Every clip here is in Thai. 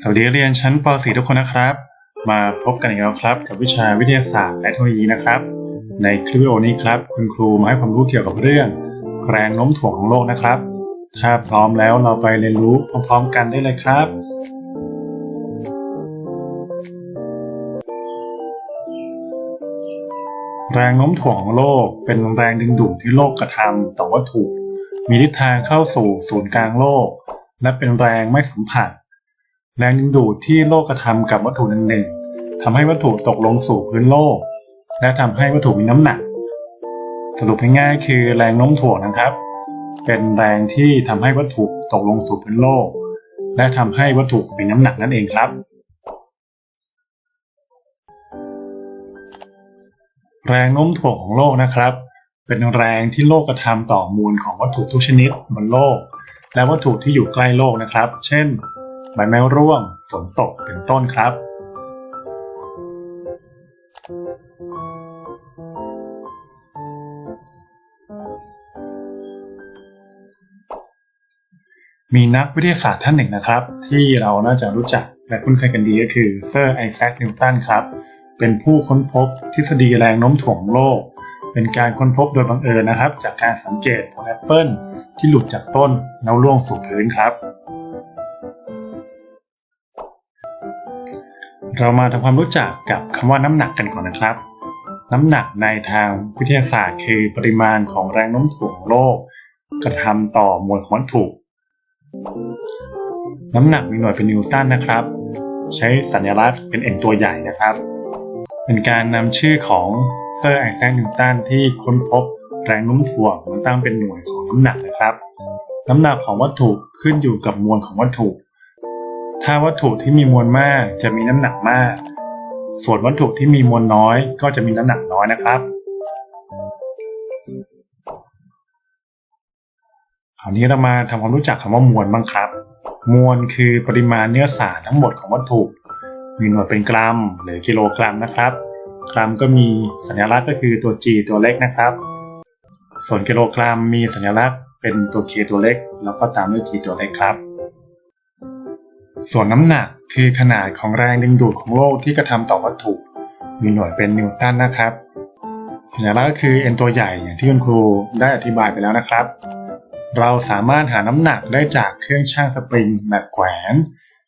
สวัสดีเรียนชั้นป .4 ทุกคนนะครับ มาพบกันอีกแล้วครับ กับวิชาวิทยาศาสตร์และเทคโนโลยีนะครับ ในคลิปวิดีโอนี้ครับ คุณครูมาให้ความรู้เกี่ยวกับเรื่อง แรงโน้มถ่วงของโลกนะครับ ถ้าพร้อมแล้วเราไปเรียนรู้พร้อมๆกันได้เลยครับ แรงโน้มถ่วงของโลกเป็นแรงดึงดูดที่โลกกระทำต่อวัตถุ มีทิศทางเข้าสู่ศูนย์กลางโลก และเป็นแรงไม่สัมผัส แรงดึงดูดที่โลกกระทำกับวัตถุหนึ่งๆทำให้วัตถุตกลงสู่พื้นโลก และทำให้วัตถุมีน้ำหนัก สรุปง่ายๆคือแรงโน้มถ่วงนะครับ เป็นแรงที่ทำให้วัตถุตกลงสู่พื้นโลก และทำให้วัตถุมีน้ำหนักนั่นเองครับแรงโน้มถ่วงของโลกนะครับ เป็นแรงที่โลกกระทำต่อมวลของวัตถุทุกชนิดบนโลก และวัตถุที่อยู่ใกล้โลกนะครับ เช่น ใบไม้ร่วง ฝนตกเป็นต้นครับ มีนักวิทยาศาสตร์ท่านหนึ่งนะครับ ที่เราน่าจะรู้จักและคุ้นเคยกันดีก็คือเซอร์ไอแซคนิวตันครับ เป็นผู้ค้นพบทฤษฎีแรงโน้มถ่วงโลก เป็นการค้นพบโดยบังเอิญนะครับ จากการสังเกตผลแอปเปิลที่หลุดจากต้นแล้วร่วงสู่พื้นครับ เรามาทำความรู้จักกับคำว่าน้ำหนักกันก่อนนะครับ น้ำหนักในทางวิทยาศาสตร์ คือปริมาณของแรงโน้มถ่วงโลก กระทำต่อมวลของวัตถุน้ำหนักมีหน่วยเป็นนิวตันนะครับ ใช้สัญลักษณ์เป็น n ตัวใหญ่นะครับ เป็นการนำชื่อของ เซอร์ไอแซคนิวตันที่ค้นพบแรงโน้มถ่วงมาตั้งเป็นหน่วยของน้ำหนักนะครับ น้ำหนักของวัตถุขึ้นอยู่กับมวลของวัตถุ ถ้าวัตถุที่มีมวลมากจะมีน้ำหนักมาก ส่วนวัตถุที่มีมวลน้อย ก็จะมีน้ำหนักน้อยนะครับคราวนี้เรามาทำความรู้จักคำว่ามวลบ้างครับ มวลคือปริมาณเนื้อสารทั้งหมดของวัตถุ มีหน่วยเป็นกรัมหรือกิโลกรัมนะครับ กรัมก็มีสัญลักษณ์ก็คือตัว G ตัวเล็กนะครับ ส่วนกิโลกรัมมีสัญลักษณ์เป็นตัว K ตัวเล็ก แล้วก็ตามด้วย G ตัวเล็กครับ ส่วนน้ำหนักคือขนาดของแรงดึงดูดของโลกที่กระทำต่อวัตถุ มีหน่วยเป็นนิวตันนะครับ สัญลักษณ์ก็คือ n ตัวใหญ่อย่างที่คุณครูได้อธิบายไปแล้วนะครับ เราสามารถหาน้ำหนักได้จากเครื่องชั่งสปริงแบบแขวน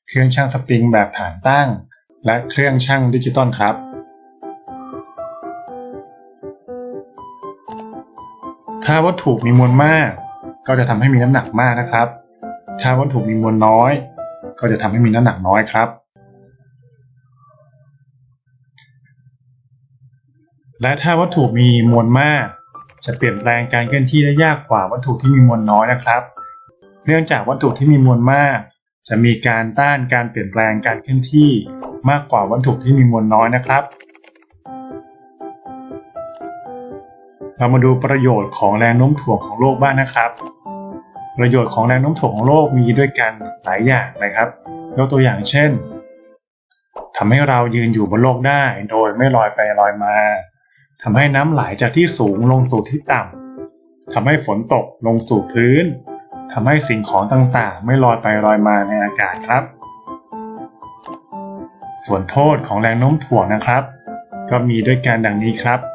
เครื่องชั่งสปริงแบบฐานตั้ง และเครื่องชั่งดิจิตอลครับ ถ้าวัตถุมีมวลมาก ก็จะทำให้มีน้ำหนักมากนะครับ ถ้าวัตถุมีมวลน้อย ก็จะทำให้มีน้ำหนักน้อยครับ และถ้าวัตถุมีมวลมาก จะเปลี่ยนแปลงการเคลื่อนที่ได้ยากกว่าวัตถุที่มีมวลน้อยนะครับ เนื่องจากวัตถุที่มีมวลมาก จะมีการต้านการเปลี่ยนแปลงการเคลื่อนที่มากกว่าวัตถุที่มีมวลน้อยนะครับ เรามาดูประโยชน์ของแรงโน้มถ่วงของโลกบ้างนะครับ ประโยชน์ของแรงโน้มถ่วงของโลกมีด้วยกันหลายอย่างนะครับยกตัวอย่างเช่นทำให้เรายืนอยู่บนโลกได้โดยไม่ลอยไปลอยมาทำให้น้ำไหลจากที่สูงลงสู่ที่ต่ำทำให้ฝนตกลงสู่พื้นทำให้สิ่งของต่างๆ ไม่ลอยไปลอยมาในอากาศครับ ส่วนโทษของแรงโน้มถ่วงนะครับ ก็มีด้วยกันดังนี้ครับ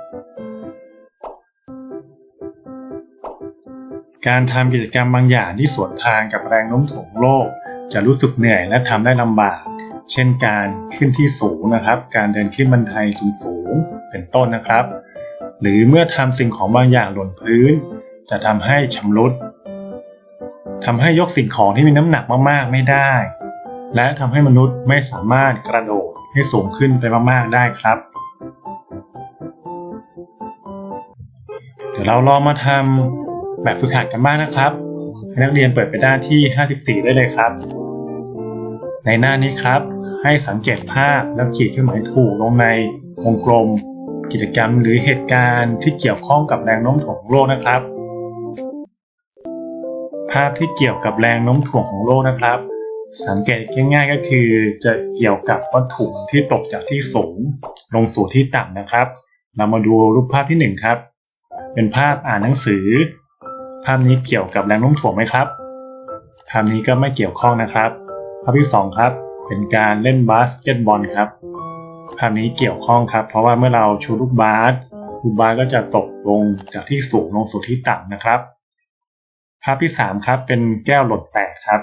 การทำกิจกรรมบางอย่างที่สวนทางกับแรงโน้มถ่วงโลก จะรู้สึกเหนื่อยและทำได้ลำบาก เช่นการขึ้นที่สูงนะครับ การเดินขึ้นบันไดสูงๆเป็นต้นนะครับ หรือเมื่อทำสิ่งของบางอย่างหล่นพื้น จะทำให้ชำรุดทำให้ยกสิ่งของที่มีน้ำหนักมากๆไม่ได้ และทำให้มนุษย์ไม่สามารถกระโดดให้สูงขึ้นไปมากๆได้ครับเดี๋ยวเราลองมาทำ แบบฝึกหัดกันบ้างนะครับนักเรียนเปิดไปด้าที่ 54 ได้เลยครับ ในหน้านี้ครับ ให้สังเกตภาพแล้วขีดเครื่องหมายถูกลงในวงกลม กิจกรรมหรือเหตุการณ์ที่เกี่ยวข้องกับแรงโน้มถ่วงของโลกนะครับ ภาพที่เกี่ยวกับแรงโน้มถ่วงของโลกนะครับ สังเกตง่ายๆก็คือจะเกี่ยวกับวัตถุที่ตกจากที่สูงลงสู่ที่ต่ำนะครับ เรามาดูรูปภาพที่หนึ่งครับ เป็นภาพอ่านหนังสือ ภาพนี้เกี่ยวกับแรงโน้มถ่วงไหมครับ ภาพนี้ก็ไม่เกี่ยวข้องนะครับ ภาพที่สองครับ เป็นการเล่นบาสเกตบอลครับ ภาพนี้เกี่ยวข้องครับ เพราะว่าเมื่อเราชูลูกบาสลูกบาสก็จะตกลงจากที่สูงลงสู่ที่ต่ำนะครับ ภาพที่สามครับ เป็นแก้วหล่นแตกครับ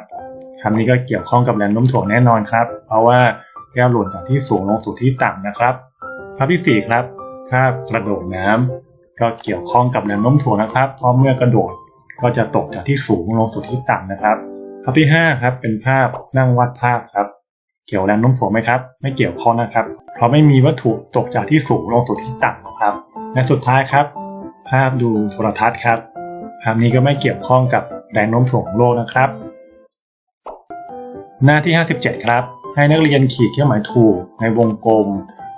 ภาพนี้ก็เกี่ยวข้องกับแรงโน้มถ่วงแน่นอนครับ เพราะว่าแก้วหล่นจากที่สูงลงสู่ที่ต่ำนะครับ ภาพที่สี่ครับภาพกระโดดน้ำก็เกี่ยวข้องกับแรงโน้มถ่วงนะครับ เพราะเมื่อกระโดด ก็จะตกจากที่สูงลงสู่ที่ต่ำนะครับภาพที่ห้าครับ เป็นภาพนั่งวาดภาพครับ เกี่ยวแรงโน้มถ่วงไหมครับ ไม่เกี่ยวข้องนะครับ เพราะไม่มีวัตถุตกจากที่สูงลงสู่ที่ต่ำนะครับ และสุดท้ายครับ ภาพดูโทรทัศน์ครับภาพนี้ก็ไม่เกี่ยวข้องกับแรงโน้มถ่วงโลกนะครับ หน้าที่ 57 ครับ ให้นักเรียนขีดเครื่องหมายถูกในวงกลม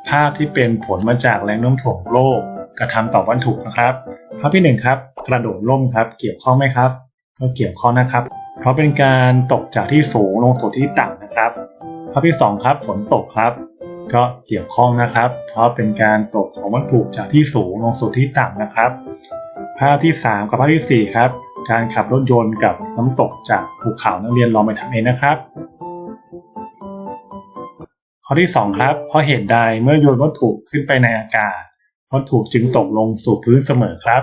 ภาพที่เป็นผลมาจากแรงโน้มถ่วงโลก กระทำต่อวัตถุนะครับภาพที่ 1 ครับ กระโดดล่มครับ เกี่ยวข้องไหมครับ ก็เกี่ยวข้องนะครับ เพราะเป็นการตกจากที่สูงลงสู่ที่ต่ำนะครับภาพที่ 2 ครับ ฝนตกครับ ก็เกี่ยวข้องนะครับ เพราะเป็นการตกของวัตถุจากที่สูงลงสู่ที่ต่ำนะครับภาพที่ 3 กับภาพทีสี่4 ครับ การขับรถยนต์กับน้ำตกจากภูเขานักเรียนลองไปทำเองนะครับ ข้อที่ 2 ครับเพราะเหตุใดเมื่อโยนวัตถุขึ้นไปในอากาศ วัตถุจึงตกลงสู่พื้นเสมอครับ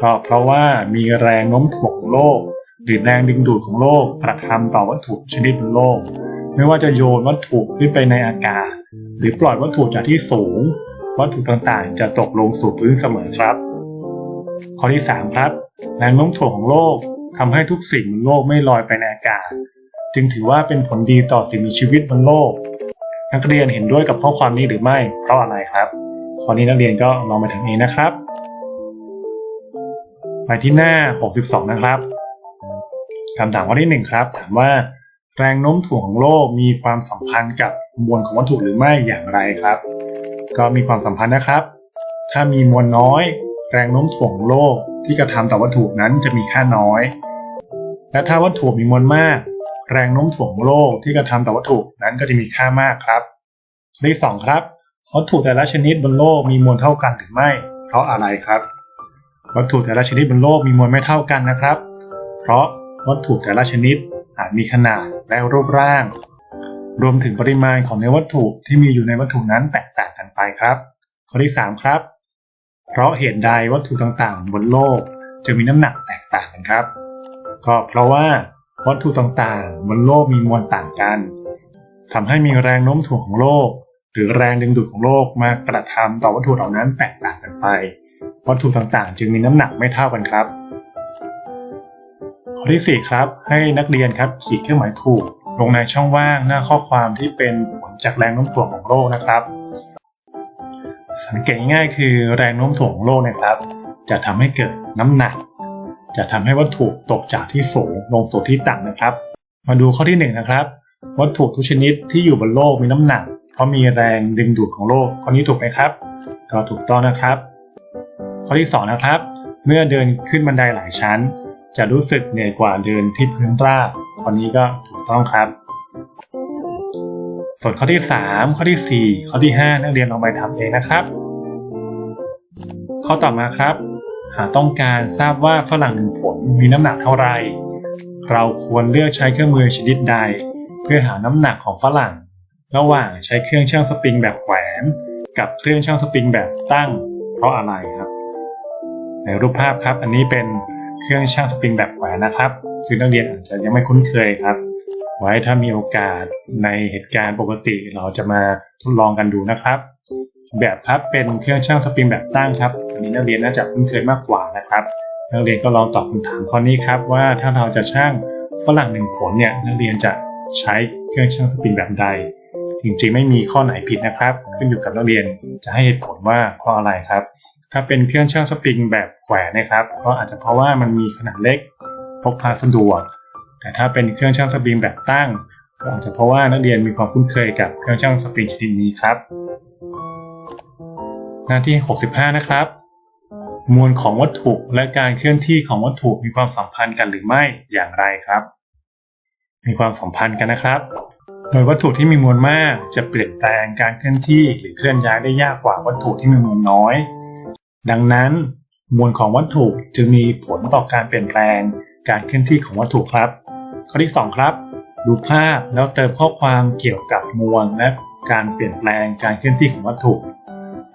ก็เพราะว่ามีแรงโน้มถ่วงของโลก หรือแรงดึงดูดของโลกกระทำต่อวัตถุชนิดบนโลก ไม่ว่าจะโยนวัตถุขึ้นไปในอากาศ หรือปล่อยวัตถุจากที่สูง วัตถุต่างๆ จะตกลงสู่พื้นเสมอครับ ข้อที่ 3 ครับ แรงโน้มถ่วงของโลกทำให้ทุกสิ่งบนโลกไม่ลอยไปในอากาศ จึงถือว่าเป็นผลดีต่อสิ่งมีชีวิตบนโลก นักเรียนเห็นด้วยกับข้อความนี้หรือไม่เพราะอะไรครับ ข้อนี้นักเรียนก็ลองไปทำเองนะครับ ไปที่หน้า 62 นะครับคำถามข้อที่ 1 ครับ ถามว่าแรงโน้มถ่วงของโลกมีความสัมพันธ์กับมวลของวัตถุหรือไม่อย่างไรครับ ก็มีความสัมพันธ์นะครับ ถ้ามีมวลน้อย แรงโน้มถ่วงของโลกที่กระทำต่อวัตถุนั้นจะมีค่าน้อย และถ้าวัตถุมีมวลมาก แรงโน้มถ่วงของโลกที่กระทำต่อวัตถุนั้นก็จะมีค่ามากครับข้อที่สองครับ วัตถุแต่ละชนิดบนโลกมีมวลเท่ากันหรือไม่ เพราะอะไรครับ วัตถุแต่ละชนิดบนโลกมีมวลไม่เท่ากันนะครับ เพราะวัตถุแต่ละชนิดอาจมีขนาดและรูปร่าง รวมถึงปริมาณของเนื้อวัตถุที่มีอยู่ในวัตถุนั้นแตกต่างกันไปครับ ข้อที่สามครับ เพราะเหตุใดวัตถุต่างๆ บนโลกจะมีน้ำหนักแตกต่างกันครับ ก็เพราะว่าวัตถุต่างๆ บนโลกมีมวลต่างกันทำให้มีแรงโน้มถ่วงของโลก รือแรงดึงดูดของโลกมากระทำต่อวัตถุเหล่านั้นแตกต่างกันไป วัตถุต่างๆ จึงมีน้ำหนักไม่เท่ากันครับ ข้อที่ 4 ครับ ให้นักเรียนครับขีดเครื่องหมายถูก ลงในช่องว่างหน้าข้อความที่เป็นผลจากแรงโน้มถ่วงของโลกนะครับ สังเกตง่ายๆคือแรงโน้มถ่วงของโลกนะครับ จะทำให้เกิดน้ำหนัก จะทำให้วัตถุตกจากที่สูงลงสู่ที่ต่ำนะครับ มาดูข้อที่ 1 นะครับวัตถุทุกชนิดที่อยู่บนโลกมีน้ำหนัก เพราะมีแรงดึงดูดของโลก ข้อนี้ถูกไหมครับ ก็ถูกต้องนะครับ ข้อที่ 2 นะครับ เมื่อเดินขึ้นบันไดหลายชั้น จะรู้สึกเหนื่อยกว่าเดินที่พื้นราบ ข้อนี้ก็ถูกต้องครับ ส่วนข้อที่ 3 ข้อที่ 4 ข้อที่ 5 นักเรียนลองไปทำเองนะครับ ข้อต่อมาครับ หากต้องการทราบว่าฝรั่งหนึ่งผลมีน้ำหนักเท่าไหร่เราควรเลือกใช้เครื่องมือชนิดใด เพื่อหาน้ำหนักของฝรั่ง ระหว่างใช้เครื่องชั่งสปริงแบบแขวน กับเครื่องชั่งสปริงแบบตั้ง เพราะอะไรครับในรูปภาพครับ อันนี้เป็นเครื่องชั่งสปริงแบบแขวนนะครับซึ่งนักเรียนอาจจะยังไม่คุ้นเคยครับ ไว้ถ้ามีโอกาสในเหตุการณ์ปกติเราจะมาทดลองกันดูนะครับ แบบครับเป็นเครื่องชั่งสปริงแบบตั้งครับ อันนี้นักเรียนน่าจะคุ้นเคยมากกว่านะครับนักเรียนก็ลองตอบคำถามข้อนี้ครับ ว่าถ้าเราจะชั่งฝรั่งหนึ่งผลเนี่ยนักเรียนจะใช้เครื่องชั่งสปริงแบบใด จริงๆ ไม่มีข้อไหนผิดนะครับ ขึ้นอยู่กับนักเรียนจะให้เหตุผลว่าเพราะอะไรครับ ถ้าเป็นเครื่องชั่งสปริงแบบแขวนนะครับ ก็อาจจะเพราะว่ามันมีขนาดเล็กพกพาสะดวก แต่ถ้าเป็นเครื่องชั่งสปริงแบบตั้ง ก็อาจจะเพราะว่านักเรียนมีความคุ้นเคยกับเครื่องชั่งสปริงชนิดนี้ครับ หน้าที่ 65 นะครับ มวลของวัตถุและการเคลื่อนที่ของวัตถุมีความสัมพันธ์กันหรือไม่อย่างไรครับ มีความสัมพันธ์กันนะครับ โดยวัตถุที่มีมวลมากจะเปลี่ยนแปลงการเคลื่อนที่หรือเคลื่อนย้ายได้ยากกว่าวัตถุที่มีมวลน้อย ดังนั้น มวลของวัตถุจึงมีผลต่อการเปลี่ยนแปลงการเคลื่อนที่ของวัตถุครับ ข้อที่ 2 ครับ ดูภาพแล้วเติมข้อความเกี่ยวกับมวลและการเปลี่ยนแปลงการเคลื่อนที่ของวัตถุ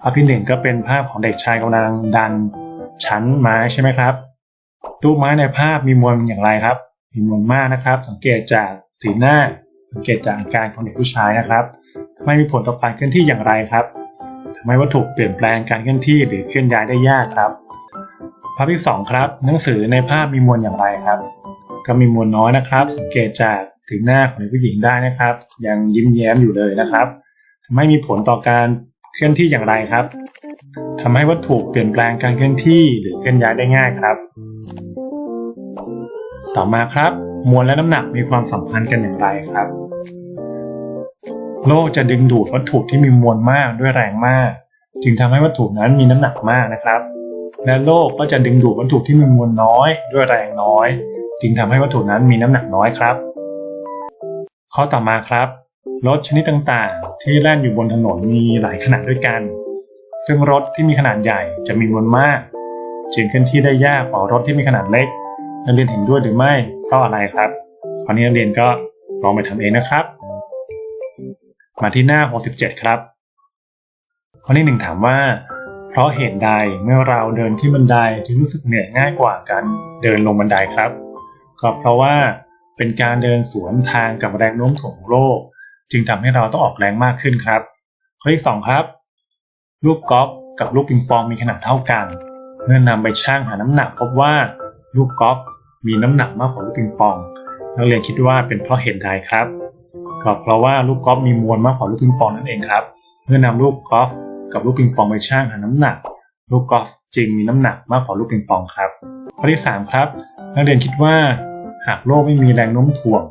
ภาพที่หนึ่งก็เป็นภาพของเด็กชายกำลังดันชั้นไม้ใช่ไหมครับ ตู้ไม้ในภาพมีมวลอย่างไรครับ มีมวลมากนะครับ สังเกตจากสีหน้า สังเกตจากอาการของเด็กผู้ชายนะครับไม่มีผลต่อการเคลื่อนที่อย่างไรครับทำให้วัตถุเปลี่ยนแปลงการเคลื่อนที่หรือเคลื่อนย้ายได้ยากครับ ภาพที่สองครับ หนังสือในภาพมีมวลอย่างไรครับ ก็มีมวลน้อยนะครับ สังเกตจากสีหน้าของเด็กผู้หญิงได้นะครับ ยังยิ้มแย้มอยู่เลยนะครับไม่มีผลต่อการเคลื่อนที่อย่างไรครับทำให้วัตถุเปลี่ยนแปลงการเคลื่อนที่หรือเคลื่อนย้ายได้ง่ายครับ ต่อมาครับ มวลและน้ำหนักมีความสัมพันธ์กันอย่างไรครับ โลกจะดึงดูดวัตถุที่มีมวลมากด้วยแรงมาก จึงทำให้วัตถุนั้นมีน้ำหนักมากนะครับ และโลกก็จะดึงดูดวัตถุที่มีมวลน้อยด้วยแรงน้อย จึงทำให้วัตถุนั้นมีน้ำหนักน้อยครับ ข้อต่อมาครับรถชนิดต่างๆ ที่แล่นอยู่บนถนนมีหลายขนาดด้วยกัน ซึ่งรถที่มีขนาดใหญ่จะมีมวลมาก จึงเคลื่อนที่ได้ยากกว่ารถที่มีขนาดเล็ก นักเรียนเห็นด้วยหรือไม่เพราะอะไรครับข้อนี้นักเรียนก็ลองไปทำเองนะครับ มาที่หน้า 67 ครับ ข้อที่หนึ่งถามว่า เพราะเหตุใดเมื่อเราเดินที่บันไดจึงรู้สึกเหนื่อยง่ายกว่าการเดินลงบันไดครับ ก็เพราะว่าเป็นการเดินสวนทางกับแรงโน้มถ่วงโลก จึงทำให้เราต้องออกแรงมากขึ้นครับ ข้อที่สองครับ ลูกกอล์ฟกับลูกปิงปองมีขนาดเท่ากัน เมื่อนำไปชั่งหาน้ำหนักพบว่าลูกกอล์ฟ มีน้ำหนักมากกว่าลูกปิงปอง นักเรียนคิดว่าเป็นเพราะเหตุใดครับก็เพราะว่าลูกกอล์ฟมีมวลมากกว่าลูกปิงปองนั่นเองครับ เมื่อนำลูกกอล์ฟกับลูกปิงปองไปชั่งหาน้ำหนัก ลูกกอล์ฟจึงมีน้ำหนักมากกว่าลูกปิงปองครับ ข้อที่สามครับ นักเรียนคิดว่า หากโลกไม่มีแรงโน้มถ่วง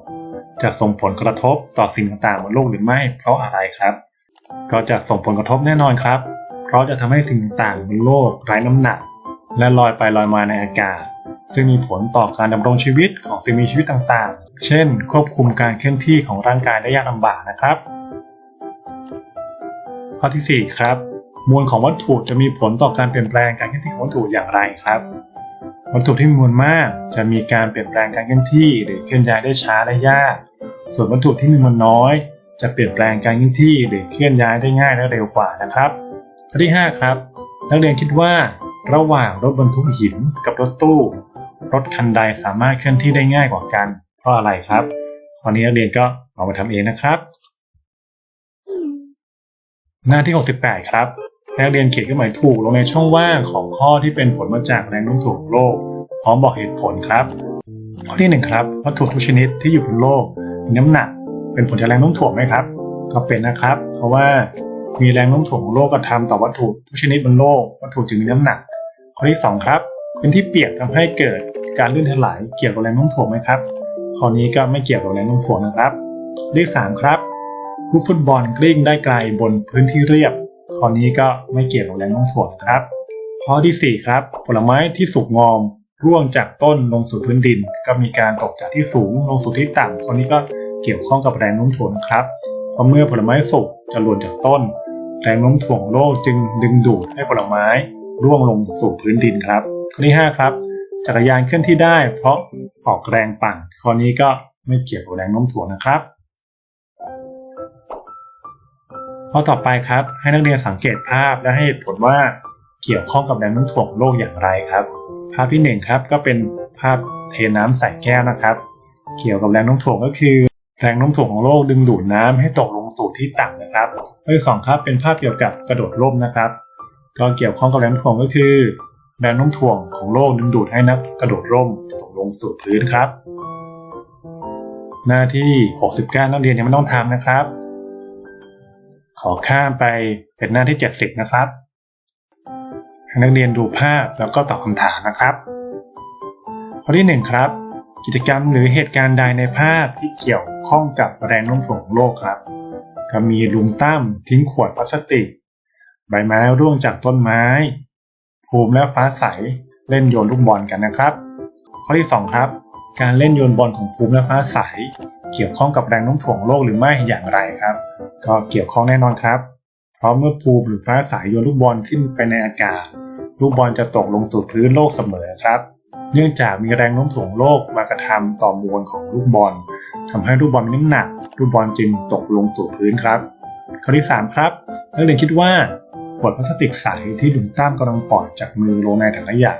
จะส่งผลกระทบต่อสิ่งต่างๆบนโลกหรือไม่ เพราะอะไรครับ ก็จะส่งผลกระทบแน่นอนครับ เพราะจะทำให้สิ่งต่างๆบนโลกไร้น้ำหนัก และลอยไปลอยมาในอากาศ ซึ่งมีผลต่อการดำรงชีวิตของสิ่งมีชีวิตต่างๆ เช่น ควบคุมการเคลื่อนที่ของร่างกายได้ยากลำบากนะครับ ข้อที่ 4 ครับ มวลของวัตถุจะมีผลต่อการเปลี่ยนแปลงการเคลื่อนที่ของวัตถุอย่างไรครับ วัตถุที่มีมวลมากจะมีการเปลี่ยนแปลงการเคลื่อนที่ หรือเคลื่อนย้ายได้ช้าและยาก ส่วนวัตถุที่มีมวลน้อย จะเปลี่ยนแปลงการเคลื่อนที่ หรือเคลื่อนย้ายได้ง่ายและเร็วกว่านะครับ ข้อที่ 5 ครับ นักเรียนคิดว่าระหว่างรถบรรทุกหินกับรถตู้ รถคันใดสามารถเคลื่อนที่ได้ง่ายกว่ากัน เพราะอะไรครับข้อนี้นักเรียนก็ลองไปทำเองนะครับ หน้าที่ 68 ครับนักเรียนเขียนเครื่องหมายถูกลงในช่องว่างของข้อที่เป็นผลมาจากแรงโน้มถ่วงโลก พร้อมบอกเหตุผลครับ ข้อที่ 1 ครับวัตถุทุกชนิดที่อยู่บนโลกมีน้ำหนัก เป็นผลจากแรงโน้มถ่วงไหมครับ ก็เป็นนะครับ เพราะว่ามีแรงโน้มถ่วงของโลกกระทำต่อวัตถุทุกชนิดบนโลก วัตถุจึงมีน้ำหนัก ข้อที่ 2 ครับ พื้นที่เปียกทำให้เกิด การลื่นถลายเกี่ยวกับแรงโน้มถ่วงไหมครับ ข้อนี้ก็ไม่เกี่ยวกับแรงโน้มถ่วงนะครับ เลข 3 ครับลูกฟุตบอลกลิ้งได้ไกลบนพื้นที่เรียบ ข้อนี้ก็ไม่เกี่ยวกับแรงโน้มถ่วงนะครับ ข้อที่ 4 ครับ ผลไม้ที่สุกงอมร่วงจากต้นลงสู่พื้นดิน ก็มีการตกจากที่สูงลงสู่ที่ต่ำข้อนี้ก็เกี่ยวข้องกับแรงโน้มถ่วงนะครับเพราะเมื่อผลไม้สุกจะหล่นจากต้น แรงโน้มถ่วงโลกจึงดึงดูดให้ผลไม้ร่วงลงสู่พื้นดินครับ ข้อที่ 5 ครับ จักรยานเคลื่อนที่ได้ เพราะออกแรงปั่นข้อนี้ก็ไม่เกี่ยวกับแรงโน้มถ่วงนะครับ ข้อต่อไปครับให้นักเรียนสังเกตภาพและให้เหตุผลว่าเกี่ยวข้องกับแรงโน้มถ่วงโลกอย่างไรครับ ภาพที่หนึ่งครับก็เป็นภาพเทน้ำใส่แก้วนะครับ เกี่ยวกับแรงโน้มถ่วงก็คือ แรงโน้มถ่วงของโลกดึงดูดน้ำให้ตกลงสู่ที่ต่ำนะครับข้อที่สองครับเป็นภาพเกี่ยวกับกระโดดร่มนะครับ ก็เกี่ยวข้องกับแรงโน้มถ่วงก็คือ แรงโน้มถ่วงของโลกดึงดูดให้นักกระโดดร่มตกลงสู่พื้นครับ หน้าที่ 69 นักเรียนยังไม่ต้องทำนะครับ ขอข้ามไปเป็นหน้าที่ 70 นะครับให้นักเรียนดูภาพแล้วก็ตอบคำถามนะครับ ข้อที่ 1 ครับ กิจกรรมหรือเหตุการณ์ใดในภาพที่เกี่ยวข้องกับแรงโน้มถ่วงของโลกครับก็มีลุงตั้มทิ้งขวดพลาสติก ใบไม้ร่วงจากต้นไม้ ภูมิและฟ้าใสเล่นโยนลูกบอลกันนะครับ ข้อที่ 2 ครับ การเล่นโยนบอลของภูมิและฟ้าใส เกี่ยวข้องกับแรงโน้มถ่วงโลกหรือไม่อย่างไรครับ ก็เกี่ยวข้องแน่นอนครับ เพราะเมื่อภูมิหรือฟ้าใสโยนลูกบอลขึ้นไปในอากาศ ลูกบอลจะตกลงสู่พื้นโลกเสมอครับ เนื่องจากมีแรงโน้มถ่วงโลกมากระทำต่อมวลของลูกบอลทำให้ลูกบอลมีน้ำหนัก ลูกบอลจึงตกลงสู่พื้นครับ ข้อที่ 3 ครับนักเรียนคิดว่า วดพลาสติกใสที่ดุนตั้มกำลังปล่อยจากมือลงในถังขยะ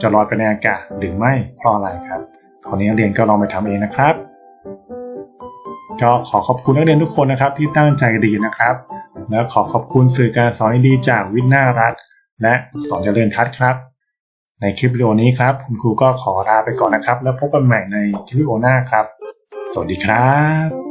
จะลอยไปในอากาศหรือไม่เพราะอะไรครับข้อนี้นักเรียนก็ลองไปทำเองนะครับก็ขอขอบคุณนักเรียนทุกคนนะครับที่ตั้งใจเรียนนะครับ และขอขอบคุณสื่อการสอนดีจากวิทย์น่ารักและสอนเจริญทัศน์ครับ ในคลิปวิดีโอนี้ครับ คุณครูก็ขอลาไปก่อนนะครับ แล้วพบกันใหม่ในคลิปวิดีโอหน้าครับ สวัสดีครับ